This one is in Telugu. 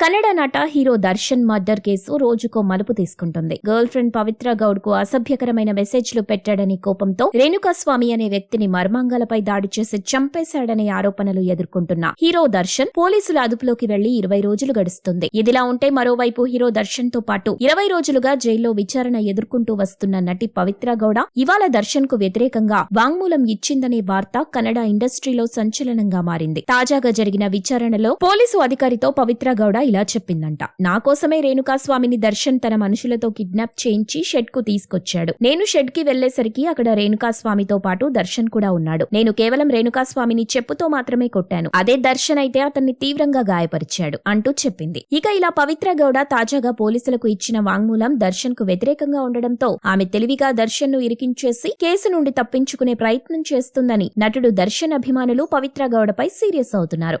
కన్నడ నట హీరో దర్శన్ మర్డర్ కేసు రోజుకో మలుపు తీసుకుంటుంది. గర్ల్ ఫ్రెండ్ పవిత్ర గౌడ్కు అసభ్యకరమైన మెసేజ్లు పెట్టాడని కోపంతో రేణుకాస్వామి అనే వ్యక్తిని మర్మాంగాలపై దాడి చేసి చంపేశాడనే ఆరోపణలు ఎదుర్కొంటున్న హీరో దర్శన్ పోలీసుల అదుపులోకి వెళ్ళి ఇరవై రోజులు గడుస్తుంది. ఇదిలా ఉంటే మరోవైపు హీరో దర్శన్తో పాటు ఇరవై రోజులుగా జైల్లో విచారణ ఎదుర్కొంటూ వస్తున్న నటి పవిత్ర గౌడ ఇవాళ దర్శన్కు వ్యతిరేకంగా వాంగ్మూలం ఇచ్చిందనే వార్త కన్నడ ఇండస్ట్రీలో సంచలనంగా మారింది. తాజాగా జరిగిన విచారణలో పోలీసు అధికారితో పవిత్ర గౌడ ఇలా చెప్పిందంట. నా కోసమే రేణుకాస్వామిని దర్శన్ తన మనుషులతో కిడ్నాప్ చేయించి షెడ్కు తీసుకొచ్చాడు. నేను షెడ్కి వెళ్ళేసరికి అక్కడ రేణుకాస్వామితో పాటు దర్శన్ కూడా ఉన్నాడు. నేను కేవలం రేణుకాస్వామిని చెప్పుతో మాత్రమే కొట్టాను. అదే దర్శన్ అయితే అతన్ని తీవ్రంగా గాయపరిచాడు అంటూ చెప్పింది. ఇక ఇలా పవిత్ర గౌడ తాజాగా పోలీసులకు ఇచ్చిన వాంగ్మూలం దర్శన్కు వ్యతిరేకంగా ఉండడంతో ఆమె తెలివిగా దర్శన్ను ఇరికించేసి కేసు నుండి తప్పించుకునే ప్రయత్నం చేస్తుందని నటుడు దర్శన్ అభిమానులు పవిత్ర గౌడపై సీరియస్ అవుతున్నారు.